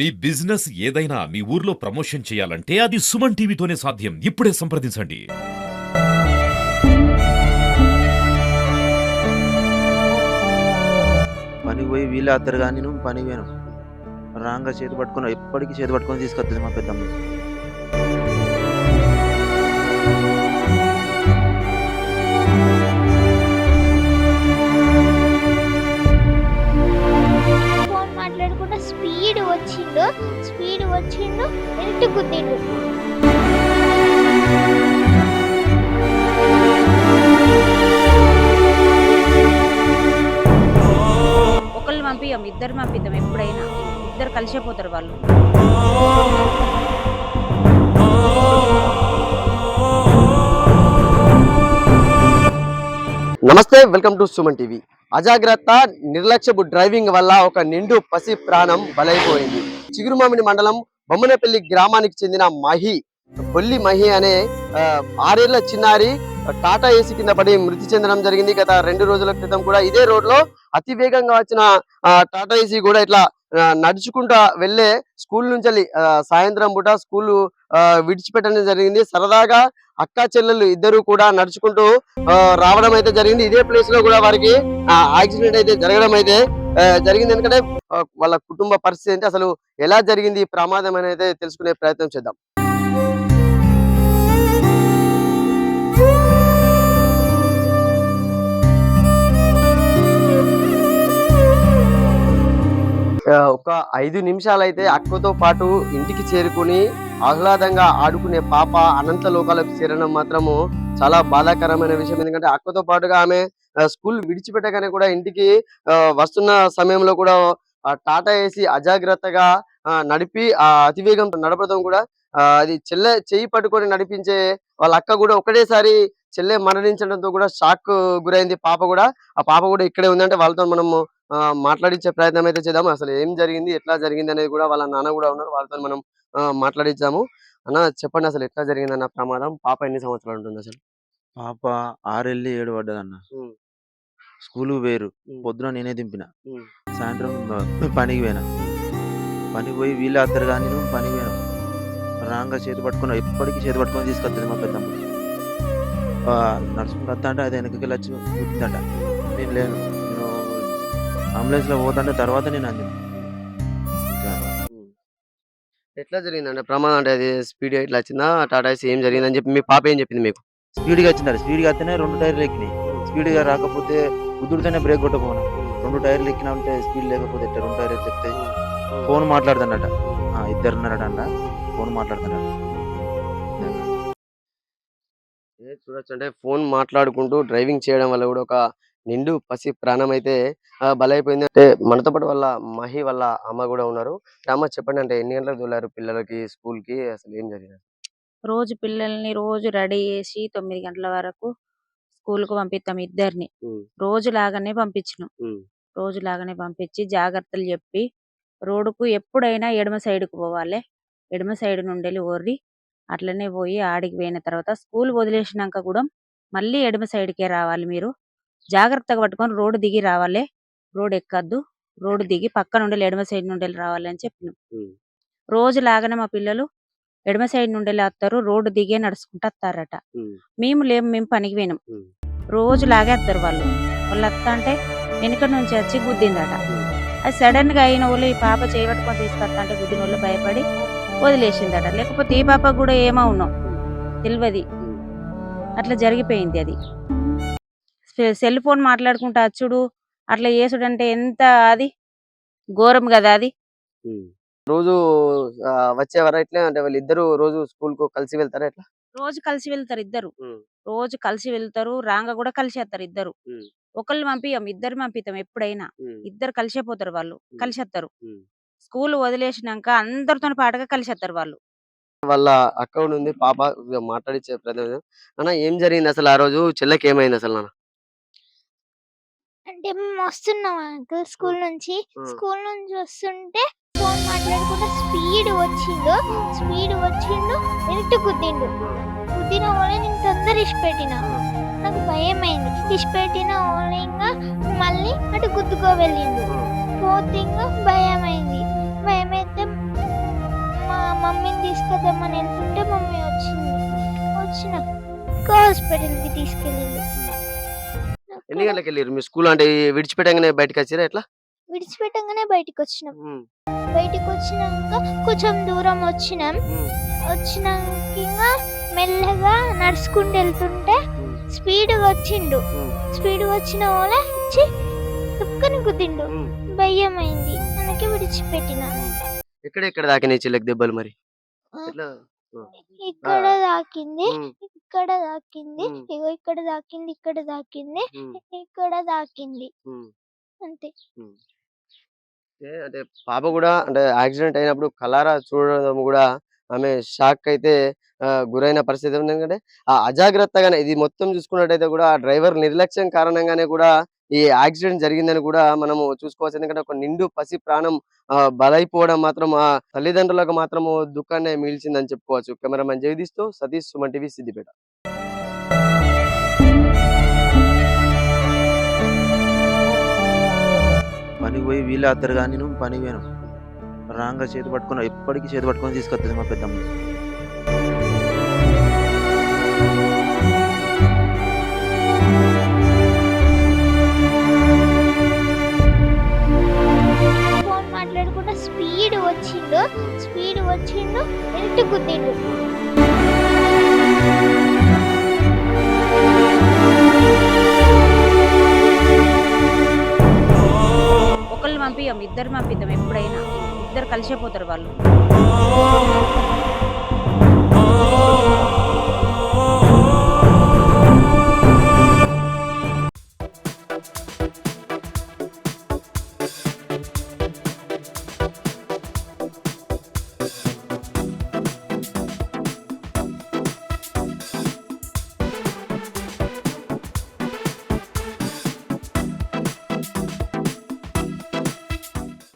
మీ business ఏదైనా మీ ఊర్లో promotion చేయాలంటే అది సుమన్ టీవీతోనే సాధ్యం. ఇప్పుడే సంప్రదించండి. పని పోయి వీళ్ళు అద్దరు కానీ నువ్వు పని పోయాను. రాంగా చేతి పట్టుకుని ఎప్పటికీ చేతి పట్టుకొని తీసుకొస్తుంది మా పెద్దమ్మ. పంపియం ఇద్దరు పంపిద్దాం ఎప్పుడైనా. ఇద్దరు కలిసిపోతారు వాళ్ళు. నమస్తే వెల్కమ్ టు సుమన్ టీవీ. అజాగ్రత్త నిర్లక్ష్యపు డ్రైవింగ్ వల్ల ఒక నిండు పసి ప్రాణం బలైపోయింది. చిగురుమామిడి మండలం బొమ్మనపల్లి గ్రామానికి చెందిన మహి బొల్లి మహి అనే ఆరేళ్ళ చిన్నారి టాటా ఏసీ కింద పడి మృతి చెందడం జరిగింది. గత రెండు రోజుల క్రితం కూడా ఇదే రోడ్లో అతి వేగంగా వచ్చిన ఆ, టాటా ఏసీ కూడా ఇట్లా నడుచుకుంటా వెళ్ళే స్కూల్ నుంచి వెళ్ళి, సాయంత్రం పూట స్కూల్ విడిచిపెట్టడం జరిగింది. సరదాగా అక్క చెల్లెలు ఇద్దరు కూడా నడుచుకుంటూ రావడం అయితే జరిగింది. ఇదే ప్లేస్లో కూడా వారికి యాక్సిడెంట్ అయితే జరగడం అయితే జరిగింది. ఎందుకంటే వాళ్ళ కుటుంబ పరిస్థితి అంటే అసలు ఎలా జరిగింది ఈ ప్రమాదం అనేది తెలుసుకునే ప్రయత్నం చేద్దాం. ఐదు నిమిషాలు అయితే అక్కతో పాటు ఇంటికి చేరుకుని ఆహ్లాదంగా ఆడుకునే పాప అనంత లోకాలకు చేరడం మాత్రము చాలా బాధాకరమైన విషయం. ఎందుకంటే అక్కతో పాటుగా ఆమె స్కూల్ విడిచిపెట్టగానే కూడా ఇంటికి వస్తున్న సమయంలో కూడా టాటా ఏసి అజాగ్రత్తగా నడిపి ఆ అతివేగంతో నడపడం కూడా అది చెల్లె చెయ్యి పట్టుకొని నడిపించే వాళ్ళ అక్క కూడా ఒకటేసారి చెల్లె మరణించడంతో కూడా షాక్ గురైంది పాప కూడా. ఆ పాప కూడా ఇక్కడే ఉందంటే వాళ్ళతో మనము ఆ, మాట్లాడించే ప్రయత్నం అయితే చేద్దాం అసలు ఏం జరిగింది ఎట్లా జరిగింది అనేది కూడా వాళ్ళ నాన్న కూడా ఉన్నారు. వాళ్ళతో మనం మాట్లాడించాము అన్న చెప్పండి అసలు ఎట్లా జరిగింది అన్న ప్రమాదం? పాప ఎన్ని సంవత్సరాలు ఉంటుంది అసలు? పాప ఆరెళ్ళి ఏడు పడ్డదన్న. స్కూల్ వేరు. పొద్దున నేనే దింపిన. సాయంత్రం పనికి పోయినా. పనికి పోయి వీళ్ళు అద్దరు కానీ పనికి పోయాను. రాంగా చేతి పట్టుకుని ఎప్పటికీ చేతి పట్టుకొని తీసుకొస్తుంది మా పెద్దమ్మ. ఆ, నడుచుకుంటూ వస్తా అంటే అది వెనకకి వచ్చి గుర్తుందట నేను లేను. నేను అంబులెన్స్లో పోతుంటే తర్వాత నేను అంది. ఎట్లా జరిగింది అంటే ప్రమాదం అంటే అది స్పీడ్ ఇట్లా వచ్చిందా? టాటా ఏసీ ఏం జరిగింది అని చెప్పి మీ పాప ఏం చెప్పింది మీకు? స్పీడ్గా వచ్చిందట. స్పీడ్గా వస్తేనే రెండు టైర్లు ఎక్కినాయి. స్పీడ్గా రాకపోతే కుదురుతోనే బ్రేక్ కొట్టపోను రెండు టైర్లు ఎక్కినా ఉంటే స్పీడ్ లేకపోతే రెండు టైర్లు చెప్తే ఫోన్ మాట్లాడుతానట ఇద్దరు ఉన్నారట అన్న ఫోన్ మాట్లాడుతున్నాడు ఏ చూడొచ్చు అంటే ఫోన్ మాట్లాడుకుంటూ డ్రైవింగ్ చేయడం వల్ల కూడా ఒక నిండు పసి ప్రాణం అయితే బలైపోయింది. అంటే మనతో పాటు వాళ్ళ మహి వాళ్ళ అమ్మ కూడా ఉన్నారు. అమ్మ చెప్పండి అంటే ఎన్ని గంటలకు తోలారు పిల్లలకి స్కూల్కి అసలు ఏం జరిగింది? రోజు పిల్లల్ని రోజు రెడీ చేసి తొమ్మిది గంటల వరకు స్కూల్కు పంపిస్తాం ఇద్దరిని. రోజు లాగానే పంపించినాం. రోజు లాగానే పంపించి జాగ్రత్తలు చెప్పి రోడ్డుకు ఎప్పుడైనా ఎడమ side కు పోవాలి. ఎడమ సైడ్ నుండి ఓర్రి అట్లనే పోయి ఆడికి పోయిన తర్వాత స్కూల్ వదిలేసినాక కూడా మళ్ళీ ఎడమ side కే రావాలి మీరు. జాగ్రత్తగా పట్టుకొని రోడ్డు దిగి రావాలి. రోడ్ ఎక్కద్దు. రోడ్డు దిగి పక్క నుండి ఎడమ సైడ్ నుండి రావాలి అని చెప్పినాం. రోజు లాగానే మా పిల్లలు ఎడమ సైడ్ నుండి వస్తారు రోడ్డు దిగే నడుచుకుంటూ వస్తారట. మేము లేము మేము పనికి పోయినాం. రోజు లాగేస్తారు వాళ్ళు. వాళ్ళు వస్తా అంటే వెనుక నుంచి వచ్చి గుద్దిందట. అది సడన్గా అయిన వాళ్ళు ఈ పాప చేయబట్టుకొని తీసుకొస్తా అంటే గుద్దిన వాళ్ళు భయపడి వదిలేసిందట. లేకపోతే ఈ పాప కూడా ఏమో ఉన్నాం తెలియదు అట్లా జరిగిపోయింది అది. సెల్ ఫోన్ మాట్లాడుకుంటా అచ్చుడు అట్లా చేసుడు అంటే ఎంత అది? ఘోరం కదా అది. రోజు వచ్చేవారా ఇట్లా అంటే వాళ్ళు ఇద్దరు రోజు స్కూల్కు కలిసి వెళ్తారా ఎట్లా? రోజు కలిసి వెళ్తారు ఇద్దరు. రోజు కలిసి వెళ్తారు రాంగ కూడా కలిసి వస్తారు ఇద్దరు. ఒకళ్ళు పంపియం ఇద్దరు పంపిస్తాం ఎప్పుడైనా. ఇద్దరు కలిసిపోతారు వాళ్ళు. కలిసి వస్తారు. స్కూల్ వదిలేసినాక అందరితో పాటుగా కలిసి వస్తారు వాళ్ళు. వాళ్ళ అకౌంట్ ఉంది పాప ఇక మాట్లాడించే ప్రయత్నం చేద్దాం. అన్న ఏం జరిగింది అసలు ఆ రోజు? చెల్లెకి ఏమైంది అసలు నాన్న? అంటే మేము వస్తున్నాం అంకుల్ స్కూల్ నుంచి. స్కూల్ నుంచి వస్తుంటే ఫోన్ మాట్లాడుకుంటా స్పీడ్ వచ్చిండు. స్పీడ్ వచ్చిండు ఎటు గుద్దిండు గుద్దిన వాళ్ళ నేను తొందర ఇష్టపెట్టిన నాకు భయం అయింది ఇష్టపెట్టిన వాళ్ళ ఇంకా మళ్ళీ అటు గుద్దుకో వెళ్ళిండు పోతే ఇంకా భయం. తీసుకొద్దామని వెళ్తుంటే మమ్మీ వచ్చింది. వచ్చిన హాస్పిటల్కి తీసుకెళ్ళింది. ఎన్ని గంటలకు వెళ్ళారు మీ స్కూల్ అంటే విడిచిపెట్టగానే బయటకు వచ్చారా ఎట్లా? విడిచిపెట్టంగానే బయటికి వచ్చినాం. బయటికి వచ్చినాక కొంచెం దూరం వచ్చినాం. వచ్చినాక ఇంకా మెల్లగా నడుచుకుంటూ వెళ్తుంటే స్పీడ్ వచ్చిండు. స్పీడ్ వచ్చిన వాళ్ళ వచ్చి తుక్కని కుదిండు భయం అయింది మనకి విడిచిపెట్టిన. ఎక్కడ ఎక్కడ దాకినాయి చెల్లెకి దెబ్బలు మరి? ఎట్లా? ఇక్కడ దాకింది. ఇక్కడ దాకింది. ఇగో ఇక్కడ దాకింది. ఇక్కడ దాకింది. ఇక్కడ దాకింది. అంతే. అంటే పాప కూడా అంటే యాక్సిడెంట్ అయినప్పుడు కలారా చూడడం కూడా ఆమె షాక్ అయితే గురైన పరిస్థితి ఉంది. ఎందుకంటే ఆ అజాగ్రత్తగానే ఇది మొత్తం చూసుకున్నట్టయితే కూడా ఆ డ్రైవర్ నిర్లక్ష్యం కారణంగానే కూడా ఈ యాక్సిడెంట్ జరిగిందని కూడా మనము చూసుకోవచ్చు ఎందుకంటే ఒక నిండు పసి ప్రాణం బలైపోవడం మాత్రం ఆ తల్లిదండ్రులకు మాత్రము దుఃఖాన్ని మిగిల్చిందని చెప్పుకోవచ్చు. కెమెరామెన్ జగదీష్తో సతీష్ సుమన్ టీవీ సిద్దిపేట. పనికి పోయి వీళ్ళు అద్దరు కానీ నువ్వు పనికి పోయాను రాంగా చేతి పట్టుకుని ఎప్పటికీ చేతి పట్టుకొని తీసుకొస్తుంది మా పెద్దమ్మ. ఇద్దరు ఇద్దరు పిద్దం ఎప్పుడైనా. ఇద్దరు కలిసే పోతారు వాళ్ళు.